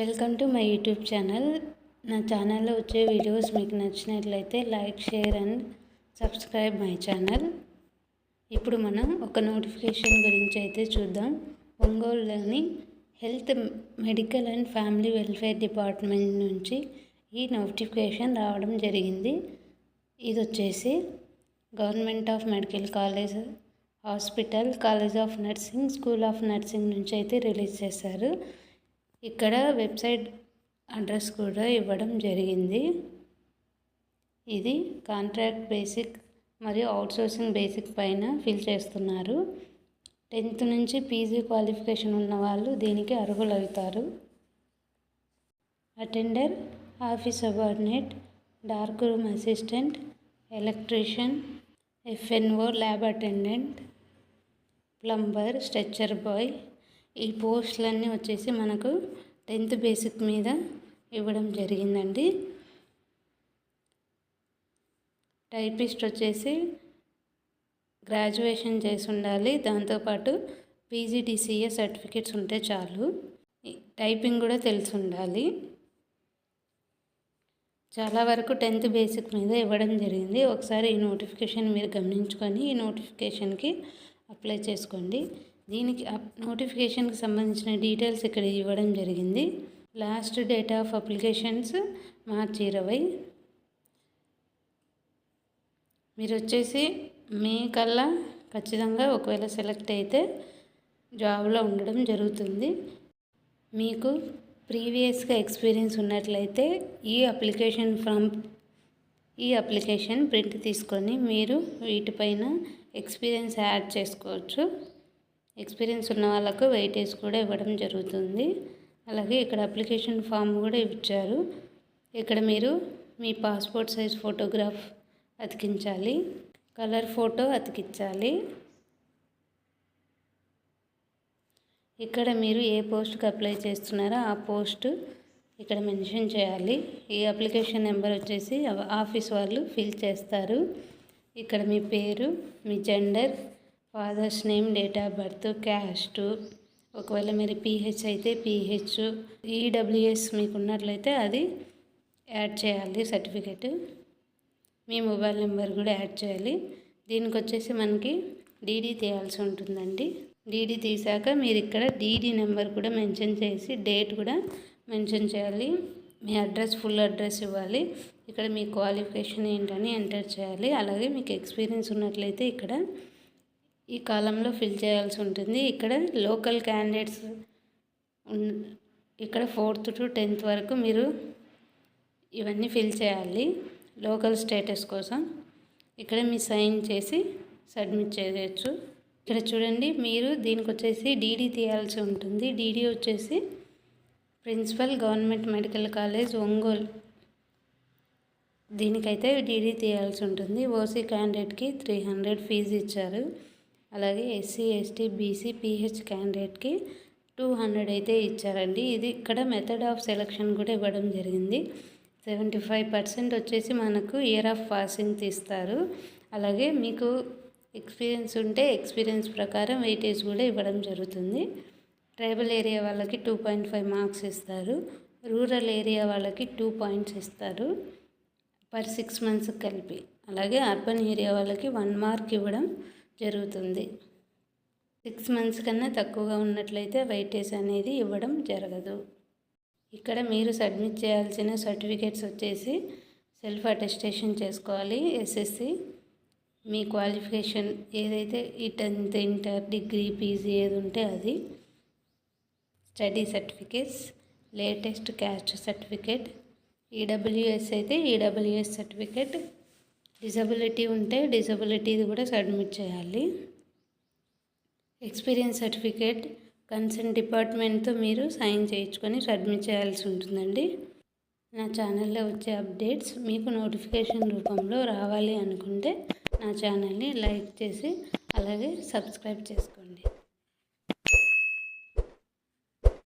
Welcome to my YouTube channel. నా ఛానల్లో వచ్చే వీడియోస్ మీకు నచ్చినట్లయితే like share and subscribe my channel. ఇప్పుడు మనం ఒక నోటిఫికేషన్ గురించి అయితే చూద్దాం. ఒంగోలులోని health medical and family welfare department నుంచి ఈ నోటిఫికేషన్ రావడం జరిగింది. ఇది వచ్చేసి government of medical college hospital college of nursing school of nursing నుంచి అయితే రిలీజ్ చేశారు. ఇక్కడ వెబ్సైట్ అడ్రస్ కూడా ఇవ్వడం జరిగింది. ఇది కాంట్రాక్ట్ బేసిక్ మరియు అవుట్సోర్సింగ్ బేసిక్ పైన ఫిల్ చేస్తున్నారు. టెన్త్ నుంచి పీజీ క్వాలిఫికేషన్ ఉన్న వాళ్ళు దీనికి అర్హులవుతారు. Attender office subordinate dark room assistant electrician FNO lab attendant plumber stretcher boy ఈ పోస్టులన్నీ వచ్చేసి మనకు టెన్త్ బేసిక్ మీద ఇవ్వడం జరిగిందండి. టైపిస్ట్ వచ్చేసి గ్రాడ్యుయేషన్ చేసి ఉండాలి. దాంతోపాటు పీజీడీసీఏ సర్టిఫికేట్స్ ఉంటే చాలు. టైపింగ్ కూడా తెలిసి ఉండాలి. చాలా వరకు టెన్త్ బేసిక్ మీద ఇవ్వడం జరిగింది. ఒకసారి ఈ నోటిఫికేషన్ మీరు గమనించుకొని ఈ నోటిఫికేషన్కి అప్లై చేసుకోండి. దీనికి నోటిఫికేషన్కి సంబంధించిన డీటెయిల్స్ ఇక్కడ ఇవ్వడం జరిగింది. లాస్ట్ డేట్ ఆఫ్ అప్లికేషన్స్ మార్చి ఇరవై. మీరు వచ్చేసి మే కల్లా ఖచ్చితంగా ఒకవేళ సెలెక్ట్ అయితే జాబ్లో ఉండడం జరుగుతుంది. మీకు ప్రీవియస్గా ఎక్స్పీరియన్స్ ఉన్నట్లయితే ఈ అప్లికేషన్ ఫ్రమ్ ఈ అప్లికేషన్ ప్రింట్ తీసుకొని మీరు వీటిపైన ఎక్స్పీరియన్స్ యాడ్ చేసుకోవచ్చు. ఎక్స్పీరియన్స్ ఉన్న వాళ్ళకు వెయిటేజ్ కూడా ఇవ్వడం జరుగుతుంది. అలాగే ఇక్కడ అప్లికేషన్ ఫామ్ కూడా ఇచ్చారు. ఇక్కడ మీరు మీ పాస్పోర్ట్ సైజ్ ఫోటోగ్రాఫ్ అతికించాలి. కలర్ ఫోటో అతికించాలి. ఇక్కడ మీరు ఏ పోస్ట్కి అప్లై చేస్తున్నారో ఆ పోస్ట్ ఇక్కడ మెన్షన్ చేయాలి. ఈ అప్లికేషన్ నెంబర్ వచ్చేసి ఆఫీస్ వాళ్ళు ఫిల్ చేస్తారు. ఇక్కడ మీ పేరు మీ gender father's name date of birth caste ఒకవేళ మీరు పీహెచ్ అయితే పీహెచ్ ఈడబ్ల్యూఎస్ మీకు ఉన్నట్లయితే అది యాడ్ చేయాలి సర్టిఫికెట్. మీ మొబైల్ నెంబర్ కూడా యాడ్ చేయాలి. దీనికి వచ్చేసి మనకి డీడీ తీయాల్సి ఉంటుందండి. డీడీ తీసాక మీరు ఇక్కడ డీడీ నెంబర్ కూడా మెన్షన్ చేసి డేట్ కూడా మెన్షన్ చేయాలి. మీ అడ్రస్ ఫుల్ అడ్రస్ ఇవ్వాలి. ఇక్కడ మీ క్వాలిఫికేషన్ ఏంటని ఎంటర్ చేయాలి. అలాగే మీకు ఎక్స్పీరియన్స్ ఉన్నట్లయితే ఇక్కడ ఈ కాలంలో ఫిల్ చేయాల్సి ఉంటుంది. ఇక్కడ లోకల్ క్యాండిడేట్స్ ఇక్కడ ఫోర్త్ టు టెన్త్ వరకు మీరు ఇవన్నీ ఫిల్ చేయాలి. లోకల్ స్టేటస్ కోసం. ఇక్కడ మీ సైన్ చేసి సబ్మిట్ చేయవచ్చు ఇక్కడ చూడండి మీరు దీనికి వచ్చేసి డీడీ తీయాల్సి ఉంటుంది. డీడీ వచ్చేసి principal government medical college Ongole. దీనికైతే డీడీ తీయాల్సి ఉంటుంది. ఓసీ క్యాండిడేట్కి త్రీ హండ్రెడ్ ఫీజు ఇచ్చారు. అలాగే ఎస్సీ ఎస్టీ బీసీ పీహెచ్ క్యాండిడేట్కి టూ హండ్రెడ్ అయితే ఇచ్చారండి. ఇది ఇక్కడ మెథడ్ ఆఫ్ సెలక్షన్ కూడా ఇవ్వడం జరిగింది. సెవెంటీ ఫైవ్ పర్సెంట్ వచ్చేసి మనకు ఇయర్ ఆఫ్ పాసింగ్ తీస్తారు. అలాగే మీకు ఎక్స్పీరియన్స్ ఉంటే ఎక్స్పీరియన్స్ ప్రకారం వెయిటేజ్ కూడా ఇవ్వడం జరుగుతుంది. ట్రైబల్ ఏరియా వాళ్ళకి టూ పాయింట్ ఫైవ్ మార్క్స్ ఇస్తారు. రూరల్ ఏరియా వాళ్ళకి టూ పాయింట్స్ ఇస్తారు. పర్ సిక్స్ మంత్స్ కలిపి. అలాగే అర్బన్ ఏరియా వాళ్ళకి వన్ మార్క్ ఇవ్వడం జరుగుతుంది. సిక్స్ మంత్స్ కన్నా తక్కువగా ఉన్నట్లయితే వైటేజ్ అనేది ఇవ్వడం జరగదు. ఇక్కడ మీరు సబ్మిట్ చేయాల్సిన సర్టిఫికేట్స్ వచ్చేసి సెల్ఫ్ అటెస్టేషన్ చేసుకోవాలి ఎస్ఎస్సి. మీ క్వాలిఫికేషన్ ఏదైతే ఈ టెన్త్ ఇంటర్ డిగ్రీ పీజీ ఏది ఉంటే అది. Study certificates latest caste certificate EWS అయితే ఈడబ్ల్యూఎస్ సర్టిఫికేట్. డిజబిలిటీ ఉంటే డిజబిలిటీది కూడా సబ్మిట్ చేయాలి. ఎక్స్పీరియన్స్ సర్టిఫికేట్ కన్సర్న్ డిపార్ట్మెంట్తో మీరు సైన్ చేయించుకొని సబ్మిట్ చేయాల్సి ఉంటుందండి. నా ఛానల్లో వచ్చే అప్డేట్స్ మీకు నోటిఫికేషన్ రూపంలో రావాలి అనుకుంటే నా ఛానల్ని లైక్ చేసి అలాగే సబ్స్క్రైబ్ చేసుకోండి.